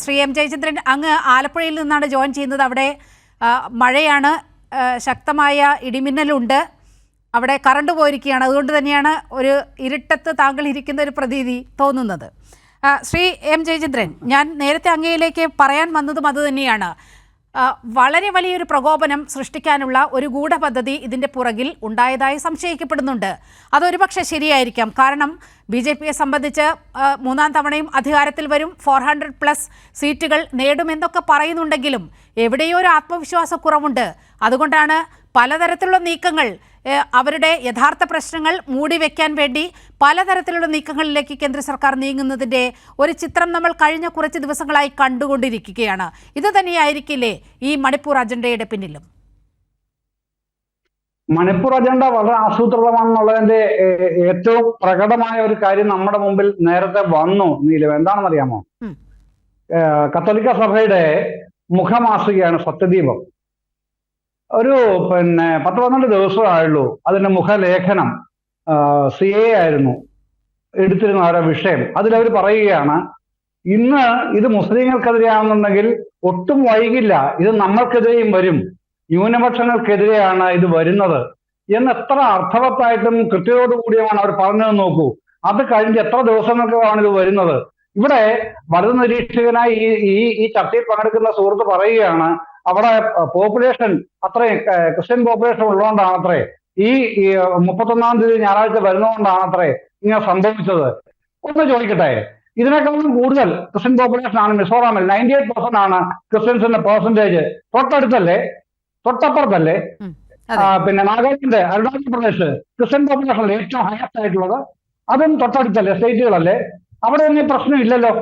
Shri M Jayachandran അങ്ങ് ആലപ്പുഴയിൽ നിന്നാണ് ജോയിൻ ചെയ്യുന്നത്. അവിടെ മഴയാണ് ശക്തമായ ഇടിമിന്നലുണ്ട്. അവിടെ കറണ്ട് പോയിരിക്കുകയാണ്. അതുകൊണ്ട് തന്നെയാണ് ഒരു ഇരുട്ടത്ത് താങ്കൾ ഇരിക്കുന്ന ഒരു പ്രതീതി തോന്നുന്നത്. ശ്രീ എം ജയചന്ദ്രൻ ഞാൻ നേരത്തെ അങ്ങയിലേക്ക് പറയാൻ വന്നതും അതുതന്നെയാണ് തന്നെയാണ്. വളരെ വലിയൊരു പ്രകോപനം സൃഷ്ടിക്കാനുള്ള ഒരു ഗൂഢപദ്ധതി ഇതിന്റെ പുറകിൽ ഉണ്ടായതായി സംശയിക്കപ്പെടുന്നുണ്ട്. അതൊരു പക്ഷേ ശരിയായിരിക്കാം. കാരണം ബി ജെ പിയെ സംബന്ധിച്ച് മൂന്നാം തവണയും അധികാരത്തിൽ വരും. ഫോർ ഹൺഡ്രഡ് പ്ലസ് സീറ്റുകൾ നേടുമെന്നൊക്കെ പറയുന്നുണ്ടെങ്കിലും എവിടെയോ ഒരു ആത്മവിശ്വാസക്കുറവുണ്ട്. അതുകൊണ്ടാണ് പലതരത്തിലുള്ള നീക്കങ്ങൾ അവരുടെ യഥാർത്ഥ പ്രശ്നങ്ങൾ മൂടിവെക്കാൻ വേണ്ടി പലതരത്തിലുള്ള നീക്കങ്ങളിലേക്ക് കേന്ദ്ര സർക്കാർ നീങ്ങുന്നതിന്റെ ഒരു ചിത്രം നമ്മൾ കഴിഞ്ഞ കുറച്ച് ദിവസങ്ങളായി കണ്ടുകൊണ്ടിരിക്കുകയാണ്. ഇത് തന്നെയായിരിക്കില്ലേ ഈ മണിപ്പൂർ അജണ്ടയുടെ പിന്നിലും? മണിപ്പൂർ അജണ്ട വളരെ ആസൂത്രിതമാണെന്നുള്ളതിന്റെ ഏറ്റവും പ്രകടമായ ഒരു കാര്യം നമ്മുടെ മുമ്പിൽ നേരത്തെ വന്നു നീലം. എന്താണെന്നറിയാമോ? അറിയാമോ കത്തോലിക്ക സഭയുടെ മുഖമാസികയാണ് സത്യദീപം. ഒരു പിന്നെ പത്ത് പന്ത്രണ്ട് ദിവസമായുള്ളൂ അതിന്റെ മുഖലേഖനം സി എ ആയിരുന്നു എടുത്തിരുന്ന ഓരോ വിഷയം. അതിലവർ പറയുകയാണ് ഇന്ന് ഇത് മുസ്ലിങ്ങൾക്കെതിരെയാണെന്നുണ്ടെങ്കിൽ ഒട്ടും വൈകില്ല ഇത് നമ്മൾക്കെതിരെയും വരും. ന്യൂനപക്ഷങ്ങൾക്കെതിരെയാണ് ഇത് വരുന്നത്. എന്ന് എത്ര അർത്ഥവത്തായിട്ടും കൃത്യതയോടുകൂടിയുമാണ് അവർ പറഞ്ഞതെന്ന് നോക്കൂ. അത് കഴിഞ്ഞ് എത്ര ദിവസങ്ങൾക്കാണ് ഇത് വരുന്നത്? ഇവിടെ വലതു നിരീക്ഷകനായി ഈ ഈ ഈ ചർച്ചയിൽ പങ്കെടുക്കുന്ന സുഹൃത്ത് പറയുകയാണ് അവിടെ പോപ്പുലേഷൻ അത്രയും ക്രിസ്ത്യൻ പോപ്പുലേഷൻ ഉള്ളതുകൊണ്ടാണ് അത്രേ ഈ മുപ്പത്തൊന്നാം തീയതി ഞായറാഴ്ച വരുന്നതുകൊണ്ടാണ് അത്രേ ഇങ്ങനെ സംഭവിച്ചത്. ഒന്ന് ചോദിക്കട്ടെ ഇതിനേക്കാളും കൂടുതൽ ക്രിസ്ത്യൻ പോപ്പുലേഷൻ ആണ് മിസോറാമിൽ. നയന്റി എയ്റ്റ് പെർസെന്റ് ആണ് ക്രിസ്ത്യൻസിന്റെ പെർസെന്റേജ്. തൊട്ടടുത്തല്ലേ? തൊട്ടപ്പുറത്തല്ലേ? പിന്നെ നാഗാലാൻഡ് അരുണാചൽ പ്രദേശ് ക്രിസ്ത്യൻ പോപ്പുലേഷനിൽ ഏറ്റവും ഹയസ്റ്റ് ആയിട്ടുള്ളത്. അതും തൊട്ടടുത്തല്ലേ സ്റ്റേറ്റുകളല്ലേ അവിടെ ഒന്നും ഈ പ്രശ്നം ഇല്ലല്ലോ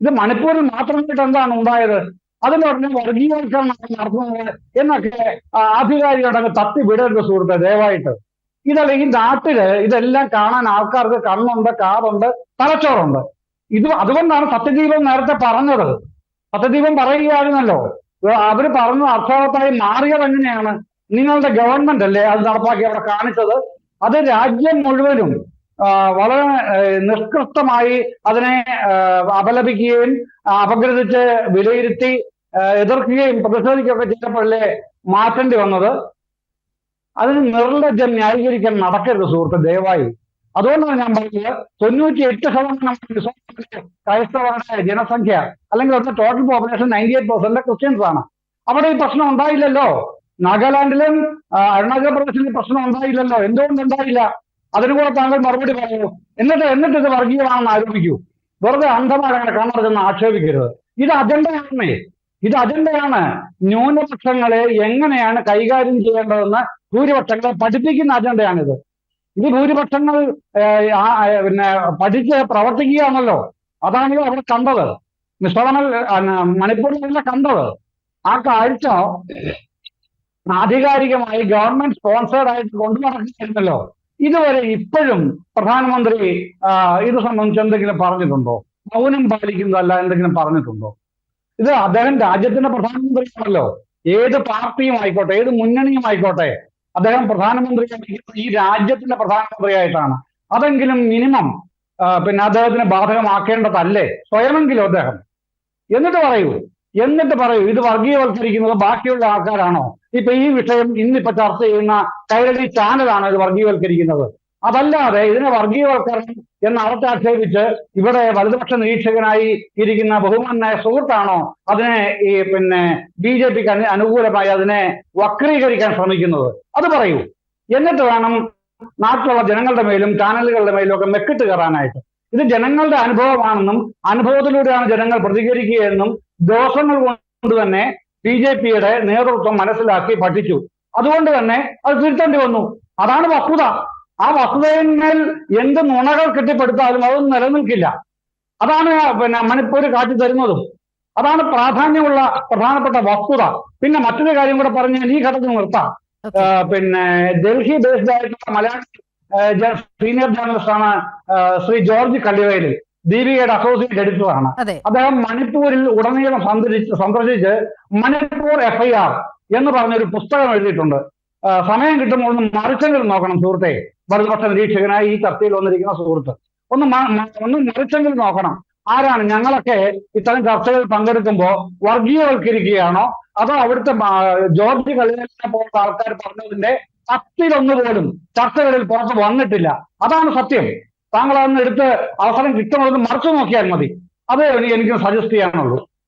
ഇത് മണിപ്പൂരിൽ മാത്രമായിട്ട് എന്താണ് ഉണ്ടായത്? അതിന്റെ ഉടനെ വർഗീയവൽക്കരണം നടത്തുന്നത് എന്നൊക്കെ ആധികാരികടങ്ങ് തട്ടി വിടരുത് സുഹൃത്തെ ദയവായിട്ട്. ഇതല്ല ഈ നാട്ടിൽ ഇതെല്ലാം കാണാൻ ആൾക്കാർക്ക് കണ്ണുണ്ട് കാതുണ്ട് തലച്ചോറുണ്ട്. ഇത് അതുകൊണ്ടാണ് സത്യദീപം നേരത്തെ പറഞ്ഞത്. സത്യദീപം പറയുകയായിരുന്നല്ലോ ഏ, അവർ പറഞ്ഞത് അർത്ഥവത്തായി മാറിയത് എങ്ങനെയാണ്? നിങ്ങളുടെ ഗവൺമെന്റ് അല്ലേ അത് നടപ്പാക്കി അവിടെ കാണിച്ചത്? അത് രാജ്യം മുഴുവനും വളരെ നിഷ്കൃഷ്ടമായി അതിനെ അപലപിക്കുകയും അപഗ്രഥിച്ച് വിലയിരുത്തി എതിർക്കുകയും പ്രതിഷേധിക്കുകയൊക്കെ ചെയ്തപ്പോഴല്ലേ മാറ്റേണ്ടി വന്നത്? അതിന് നിർലജ്ജം ന്യായീകരിക്കാൻ നടക്കരുത് സുഹൃത്ത് ദയവായി. അതുകൊണ്ടാണ് ഞാൻ പറഞ്ഞത് തൊണ്ണൂറ്റി എട്ട് ശതമാനം ക്രൈസ്തവരുടെ ജനസംഖ്യ അല്ലെങ്കിൽ അവിടുത്തെ total population ninety eight percent Christians ആണ്. അവിടെ ഈ പ്രശ്നം ഉണ്ടായില്ലല്ലോ. നാഗാലാൻഡിലും അരുണാചൽ പ്രദേശിലും പ്രശ്നം ഉണ്ടായില്ലല്ലോ. എന്തുകൊണ്ട് ഉണ്ടായില്ല? അതിന് കൂടെ താങ്കൾ മറുപടി പറയൂ. എന്നിട്ട് എന്നിട്ട് ഇത് വർഗീയമാണെന്ന് ആരോപിക്കൂ. വെറുതെ അന്ധമായി അങ്ങനെ ആക്ഷേപിക്കരുത്. ഇത് അജണ്ടയാണേ ഇത് അജണ്ടയാണ്. ന്യൂനപക്ഷങ്ങളെ എങ്ങനെയാണ് കൈകാര്യം ചെയ്യേണ്ടതെന്ന് ഭൂരിപക്ഷങ്ങളെ പഠിപ്പിക്കുന്ന അജണ്ടയാണിത്. ഇത് ഭൂരിപക്ഷങ്ങൾ പിന്നെ പഠിച്ച് പ്രവർത്തിക്കുകയാണല്ലോ. അതാണ് അവിടെ കണ്ടത്. മിസോറാമിൽ മണിപ്പൂരിലല്ല കണ്ടത്. ആ കാഴ്ച ആധികാരികമായി ഗവൺമെന്റ് സ്പോൺസേഡ് ആയിട്ട് കൊണ്ടു ഇതുവരെ ഇപ്പോഴും പ്രധാനമന്ത്രി ഇത് സംബന്ധിച്ച് എന്തെങ്കിലും പറഞ്ഞിട്ടുണ്ടോ? മൗനം പാലിക്കുന്നതല്ല എന്തെങ്കിലും പറഞ്ഞിട്ടുണ്ടോ? ഇത് അദ്ദേഹം രാജ്യത്തിന്റെ പ്രധാനമന്ത്രിയാണല്ലോ. ഏത് പാർട്ടിയും ആയിക്കോട്ടെ ഏത് മുന്നണിയും ആയിക്കോട്ടെ അദ്ദേഹം പ്രധാനമന്ത്രി ഈ രാജ്യത്തിന്റെ പ്രധാനമന്ത്രിയായിട്ടാണ്. അതെങ്കിലും മിനിമം പിന്നെ അദ്ദേഹത്തിന് ബാധകമാക്കേണ്ടതല്ലേ? സ്വയമെങ്കിലും അദ്ദേഹം? എന്നിട്ട് പറയൂ. എന്നിട്ട് പറയൂ. ഇത് വർഗീയവൽക്കരിക്കുന്നത് ബാക്കിയുള്ള ആൾക്കാരാണോ? ഇപ്പൊ ഈ വിഷയം ഇന്നിപ്പോ ചർച്ച ചെയ്യുന്ന കൈരളി ചാനലാണ് ഇത് വർഗീയവൽക്കരിക്കുന്നത്. അതല്ലാതെ ഇതിനെ വർഗീയവൽക്കരണം എന്ന് അവർക്കാക്ഷേപിച്ച് ഇവിടെ വലതുപക്ഷ നിരീക്ഷകനായി ഇരിക്കുന്ന ബഹുമാനായ സുഹൃത്താണോ അതിനെ ഈ പിന്നെ ബി ജെ പിക്ക് അനുകൂലമായി അതിനെ വക്രീകരിക്കാൻ ശ്രമിക്കുന്നത്? അത് പറയൂ. എന്നിട്ട് വേണം നാട്ടിലുള്ള ജനങ്ങളുടെ മേലും ചാനലുകളുടെ മേലും ഒക്കെ മെക്കിട്ട് കയറാനായിട്ട്. ഇത് ജനങ്ങളുടെ അനുഭവമാണെന്നും അനുഭവത്തിലൂടെയാണ് ജനങ്ങൾ പ്രതികരിക്കുകയെന്നും ദോഷങ്ങൾ കൊണ്ട് തന്നെ ബി ജെ പിയുടെ നേതൃത്വം മനസ്സിലാക്കി പഠിച്ചു. അതുകൊണ്ട് തന്നെ അത് തിരുത്തേണ്ടി വന്നു. അതാണ് വസ്തുത ആ വസ്തുതയിന്മേൽ എന്ത് നുണകൾ കെട്ടിപ്പടുത്താലും അതൊന്നും നിലനിൽക്കില്ല. അതാണ് പിന്നെ മണിപ്പൂർ കാട്ടി തരുന്നതും. അതാണ് പ്രാധാന്യമുള്ള പ്രധാനപ്പെട്ട വസ്തുത. പിന്നെ മറ്റൊരു കാര്യം കൂടെ പറഞ്ഞ് ഞാൻ ഈ ഘട്ടത്തിൽ നിർത്താം. പിന്നെ ഡൽഹി ബേസ്ഡ് ആയിട്ടുള്ള മലയാളി സീനിയർ ജേർണലിസ്റ്റ് ആണ് ശ്രീ ജോർജ് കള്ളിവേലി ദീപികയുടെ അസോസിയേറ്റ് എഡിറ്ററാണ് അദ്ദേഹം മണിപ്പൂരിൽ ഉടനീളം സന്ദർശിച്ച് സന്ദർശിച്ച് മണിപ്പൂർ എഫ് ഐ ആർ എന്ന് പറഞ്ഞൊരു പുസ്തകം എഴുതിയിട്ടുണ്ട്. സമയം കിട്ടുമ്പോൾ ഒന്ന് മറിച്ചെങ്കിലും നോക്കണം സുഹൃത്തെ. വലതുപക്ഷ നിരീക്ഷകനായി ഈ ചർച്ചയിൽ വന്നിരിക്കുന്ന സുഹൃത്ത്. ഒന്ന് ഒന്ന് മറിച്ചെങ്കിലും നോക്കണം. ആരാണ് ഞങ്ങളൊക്കെ ഇത്തരം ചർച്ചകളിൽ പങ്കെടുക്കുമ്പോൾ വർഗീയവൽക്കരിക്കുകയാണോ? അതോ അവിടുത്തെ ജോർജ് കളിനെ പോലത്തെ ആൾക്കാർ പറഞ്ഞതിന്റെ പത്തിലൊന്ന് പോലും ചർച്ചകളിൽ പുറത്ത് വന്നിട്ടില്ല. അതാണ് സത്യം. താങ്കൾ അതൊന്ന് എടുത്ത് അവസരം കിട്ടുന്നതെന്ന് മറച്ചു നോക്കിയാൽ മതി. അത് എനിക്ക് സജസ്റ്റ് ചെയ്യാനുള്ളൂ.